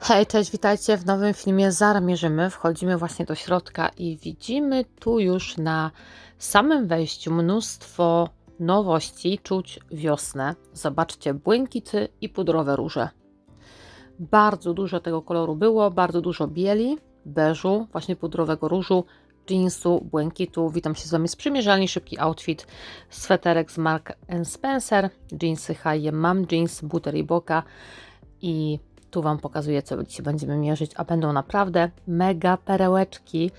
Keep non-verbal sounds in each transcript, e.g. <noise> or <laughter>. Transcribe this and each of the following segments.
Hej, cześć, witajcie w nowym filmie Zamierzymy. Wchodzimy właśnie do środka i widzimy tu już na samym wejściu mnóstwo nowości, czuć wiosnę. Zobaczcie, błękity i pudrowe róże. Bardzo dużo tego koloru było, bardzo dużo bieli, beżu, właśnie pudrowego różu, jeansu, błękitu. Witam się z Wami z przymierzalni, szybki outfit, sweterek z Mark Spencer, jeansy H&M Mam Jeans, buty Reeboka i tu Wam pokazuję, co dzisiaj będziemy mierzyć, a będą naprawdę mega perełeczki.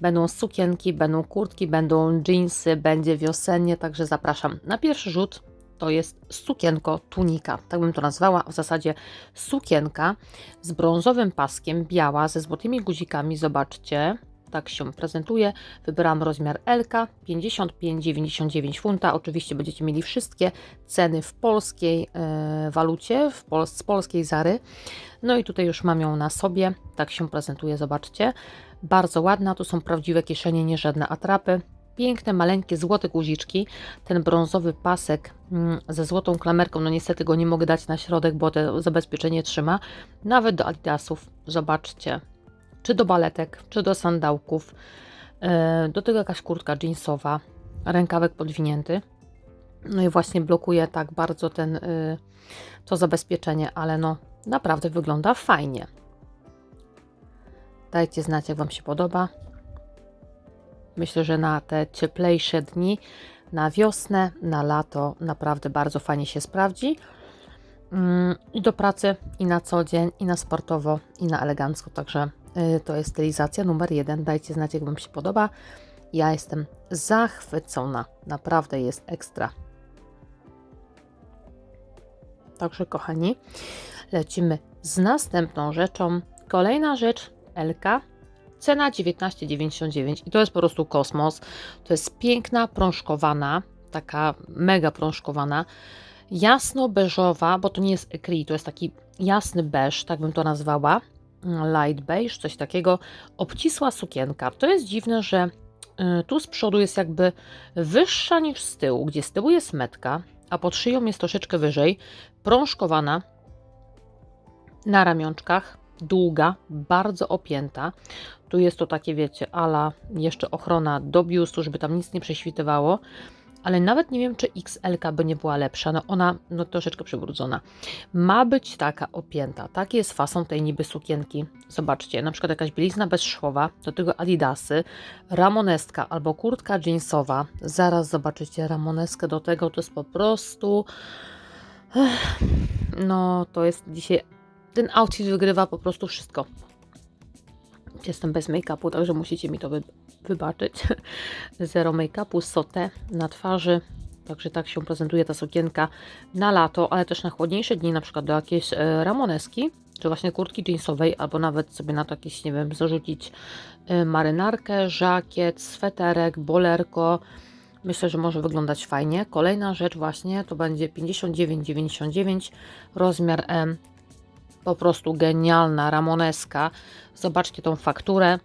Będą sukienki, będą kurtki, będą jeansy, będzie wiosennie, także zapraszam. Na pierwszy rzut to jest sukienko tunika, tak bym to nazwała, w zasadzie sukienka z brązowym paskiem, biała, ze złotymi guzikami, zobaczcie, tak się prezentuje. Wybrałam rozmiar LK 55,99 funta. Oczywiście będziecie mieli wszystkie ceny w polskiej e, walucie, w pol z polskiej Zary. No i tutaj już mam ją na sobie. Tak się prezentuje, zobaczcie. Bardzo ładna, tu są prawdziwe kieszenie, nie żadne atrapy. Piękne, maleńkie, złote guziczki. Ten brązowy pasek mm, ze złotą klamerką, no niestety go nie mogę dać na środek, bo to zabezpieczenie trzyma. Nawet do adidasów, zobaczcie czy do baletek, czy do sandałków. E, do tego jakaś kurtka jeansowa, rękawek podwinięty. No i właśnie blokuje tak bardzo ten, y, to zabezpieczenie, ale no naprawdę wygląda fajnie. Dajcie znać, jak Wam się podoba. Myślę, że na te cieplejsze dni, na wiosnę, na lato naprawdę bardzo fajnie się sprawdzi. Mm, I do pracy, i na co dzień, i na sportowo, i na elegancko. Także to jest stylizacja numer jeden. Dajcie znać, jak Wam się podoba. Ja jestem zachwycona. Naprawdę jest ekstra. Także, kochani, lecimy z następną rzeczą. Kolejna rzecz, LK. Cena 19,99 i to jest po prostu kosmos. To jest piękna, prążkowana, taka mega prążkowana, jasno-beżowa, bo to nie jest ecri, to jest taki jasny beż, tak bym to nazwała light beige, coś takiego, obcisła sukienka. To jest dziwne, że y, tu z przodu jest jakby wyższa niż z tyłu, gdzie z tyłu jest metka, a pod szyją jest troszeczkę wyżej, prążkowana na ramionczkach, długa, bardzo opięta. Tu jest to takie, wiecie, ala jeszcze ochrona do biustu, żeby tam nic nie prześwitywało ale nawet nie wiem, czy XL by nie była lepsza. No ona no troszeczkę przybrudzona. Ma być taka opięta. Taki jest fason tej niby sukienki. Zobaczcie, na przykład jakaś bielizna bezszwowa, do tego adidasy, ramoneska albo kurtka jeansowa. Zaraz zobaczycie ramoneskę do tego, to jest po prostu... No, to jest dzisiaj... Ten outfit wygrywa po prostu wszystko. Jestem bez make-upu, także musicie mi to wy wybaczyć. <laughs> Zero make-upu, sotę na twarzy. Także tak się prezentuje ta sukienka na lato, ale też na chłodniejsze dni, na przykład do jakiejś e, ramoneski, czy właśnie kurtki jeansowej, albo nawet sobie na to jakieś, nie wiem, zarzucić e, marynarkę, żakiet, sweterek, bolerko. Myślę, że może wyglądać fajnie. Kolejna rzecz właśnie to będzie 59,99 rozmiar M. Po prostu genialna ramoneska. Zobaczcie tą fakturę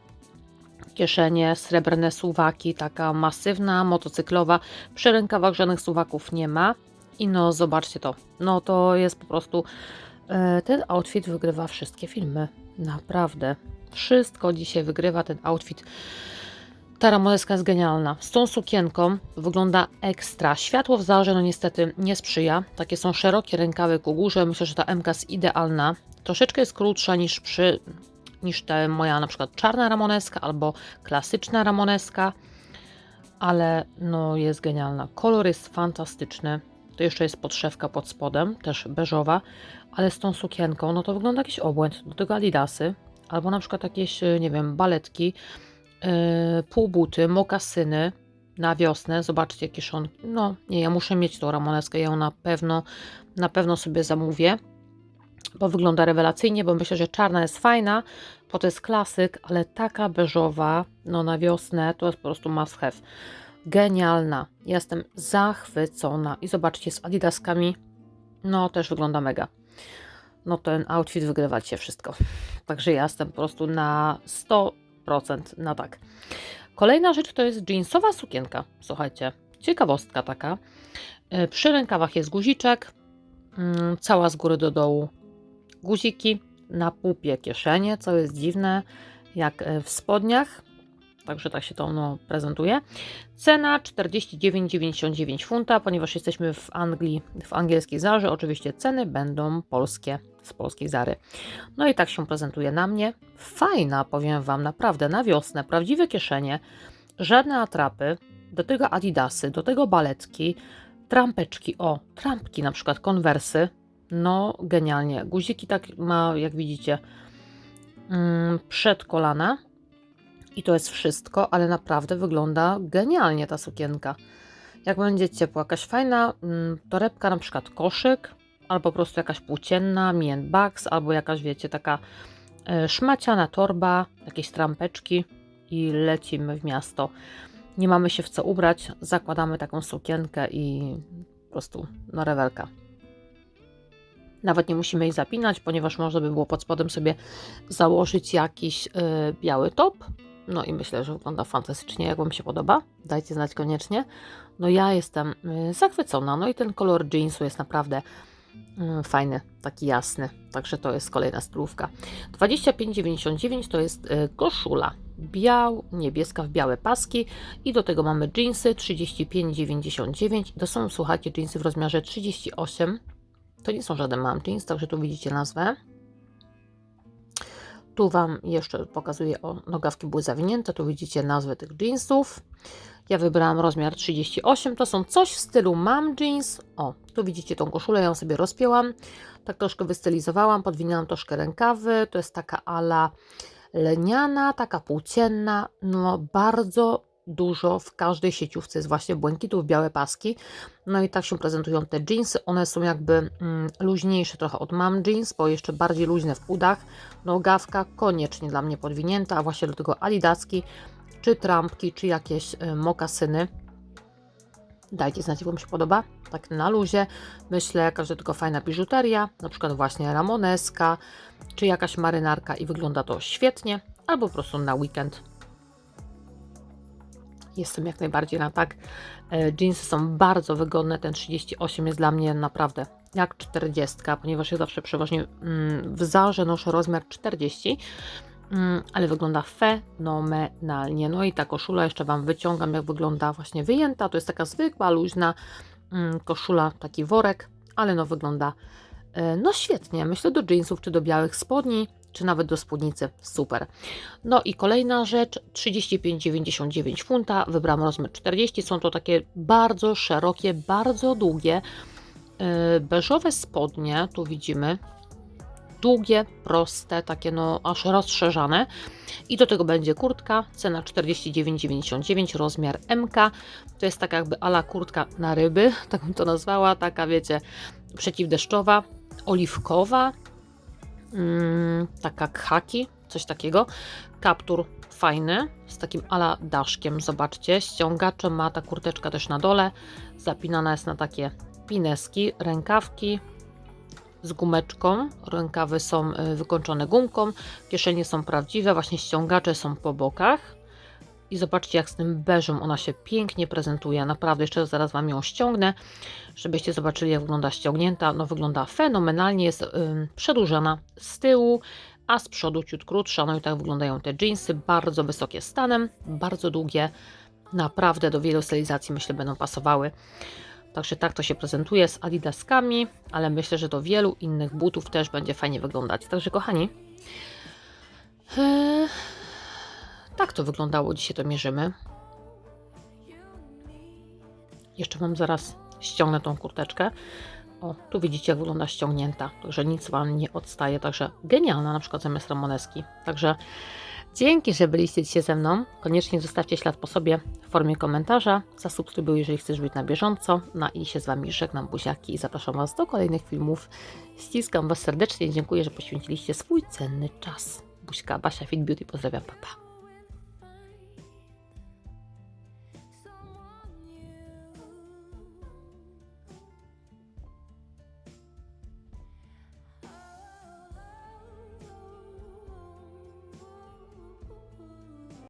kieszenie, srebrne suwaki, taka masywna, motocyklowa. Przy rękawach żadnych suwaków nie ma. I no, zobaczcie to. No to jest po prostu. E, ten outfit wygrywa wszystkie filmy. Naprawdę. Wszystko dzisiaj wygrywa ten outfit. Ta ramoneska jest genialna. Z tą sukienką wygląda ekstra. Światło w zarze no niestety nie sprzyja. Takie są szerokie rękawy ku górze. Myślę, że ta MK jest idealna. Troszeczkę jest krótsza niż przy niż ta moja na przykład czarna ramoneska albo klasyczna ramoneska, ale no jest genialna. Kolor jest fantastyczny. To jeszcze jest podszewka pod spodem, też beżowa, ale z tą sukienką, no to wygląda jakiś obłęd. Do tego adidasy, albo na przykład jakieś, nie wiem, baletki, półbuty, mokasyny na wiosnę. Zobaczcie, kieszonki. No, nie, ja muszę mieć tą ramoneskę, ja ją na pewno, na pewno sobie zamówię bo wygląda rewelacyjnie, bo myślę, że czarna jest fajna, bo to jest klasyk, ale taka beżowa, no na wiosnę to jest po prostu must have. Genialna. Jestem zachwycona. I zobaczcie, z adidaskami, no też wygląda mega. No ten outfit wygrywa się wszystko. Także ja jestem po prostu na 100% na tak. Kolejna rzecz to jest jeansowa sukienka. Słuchajcie, ciekawostka taka. E, przy rękawach jest guziczek, mm, cała z góry do dołu guziki, na pupie kieszenie, co jest dziwne, jak e, w spodniach. Także tak się to no, prezentuje. Cena 49,99 funta, ponieważ jesteśmy w Anglii, w angielskiej Zarze. Oczywiście ceny będą polskie, z polskiej Zary. No i tak się prezentuje na mnie. Fajna, powiem Wam, naprawdę na wiosnę. Prawdziwe kieszenie, żadne atrapy, do tego adidasy, do tego baletki, trampeczki, o, trampki na przykład, konwersy. No, genialnie. Guziki tak ma, jak widzicie, mm, przed kolana i to jest wszystko, ale naprawdę wygląda genialnie ta sukienka. Jak będzie ciepło, jakaś fajna mm, torebka, na przykład koszyk, albo po prostu jakaś płócienna, mi and bags, albo jakaś, wiecie, taka e, szmaciana torba, jakieś trampeczki i lecimy w miasto. Nie mamy się w co ubrać, zakładamy taką sukienkę i po prostu no rewelka. Nawet nie musimy jej zapinać, ponieważ można by było pod spodem sobie założyć jakiś y, biały top. No i myślę, że wygląda fantastycznie. Jak Wam się podoba? Dajcie znać koniecznie. No ja jestem y, zachwycona. No i ten kolor jeansu jest naprawdę y, fajny, taki jasny. Także to jest kolejna stylówka. 25,99 to jest y, koszula. Biał, niebieska w białe paski i do tego mamy jeansy 35,99. To są, słuchajcie, jeansy w rozmiarze 38 to nie są żaden mom jeans, także tu widzicie nazwę. Tu Wam jeszcze pokazuję, o, nogawki były zawinięte, tu widzicie nazwę tych jeansów. Ja wybrałam rozmiar 38, to są coś w stylu mom jeans. O, tu widzicie tą koszulę, ja ją sobie rozpięłam, tak troszkę wystylizowałam, podwinęłam troszkę rękawy, to jest taka ala leniana, taka płócienna, no bardzo dużo w każdej sieciówce jest właśnie błękitów, białe paski. No i tak się prezentują te jeansy. One są jakby mm, luźniejsze trochę od mam jeans, bo jeszcze bardziej luźne w udach. Nogawka koniecznie dla mnie podwinięta, a właśnie do tego adidaski, czy trampki, czy jakieś y, mokasyny. Dajcie znać, jak Wam się podoba. Tak na luzie. Myślę, do tego fajna biżuteria, na przykład właśnie ramoneska, czy jakaś marynarka i wygląda to świetnie, albo po prostu na weekend Jestem jak najbardziej na tak. E, jeansy są bardzo wygodne. Ten 38 jest dla mnie naprawdę jak 40, ponieważ ja zawsze przeważnie mm, w Zarze noszę rozmiar 40, mm, ale wygląda fenomenalnie. No i ta koszula jeszcze Wam wyciągam, jak wygląda właśnie wyjęta. To jest taka zwykła, luźna mm, koszula, taki worek, ale no wygląda e, no świetnie. Myślę do jeansów czy do białych spodni czy nawet do spódnicy. Super. No i kolejna rzecz, 35,99 funta, wybrałam rozmiar 40, są to takie bardzo szerokie, bardzo długie, yy, beżowe spodnie, tu widzimy, długie, proste, takie no aż rozszerzane. I do tego będzie kurtka, cena 49,99, rozmiar MK, to jest taka jakby ala kurtka na ryby, <laughs> tak bym to nazwała, taka wiecie, przeciwdeszczowa, oliwkowa, mm, taka khaki, coś takiego. Kaptur fajny, z takim ala daszkiem, zobaczcie. Ściągacze ma ta kurteczka też na dole, zapinana jest na takie pineski, rękawki z gumeczką. Rękawy są y, wykończone gumką, kieszenie są prawdziwe, właśnie ściągacze są po bokach. I zobaczcie, jak z tym beżem ona się pięknie prezentuje. Naprawdę, jeszcze zaraz Wam ją ściągnę, żebyście zobaczyli, jak wygląda ściągnięta. No, wygląda fenomenalnie, jest yy, przedłużona z tyłu, a z przodu ciut krótsza. No i tak wyglądają te jeansy, bardzo wysokie stanem, bardzo długie. Naprawdę do wielu stylizacji, myślę, będą pasowały. Także tak to się prezentuje z adidaskami, ale myślę, że do wielu innych butów też będzie fajnie wyglądać. Także kochani, yy, tak to wyglądało, dzisiaj to mierzymy. Jeszcze Wam zaraz ściągnę tą kurteczkę. O, tu widzicie, jak wygląda ściągnięta, także nic Wam nie odstaje, także genialna, na przykład zamiast ramoneski. Także dzięki, że byliście dzisiaj ze mną. Koniecznie zostawcie ślad po sobie w formie komentarza. Zasubskrybuj, jeżeli chcesz być na bieżąco. No i się z Wami żegnam buziaki i zapraszam Was do kolejnych filmów. Ściskam Was serdecznie, dziękuję, że poświęciliście swój cenny czas. Buźka, Basia Fit Beauty, pozdrawiam, papa.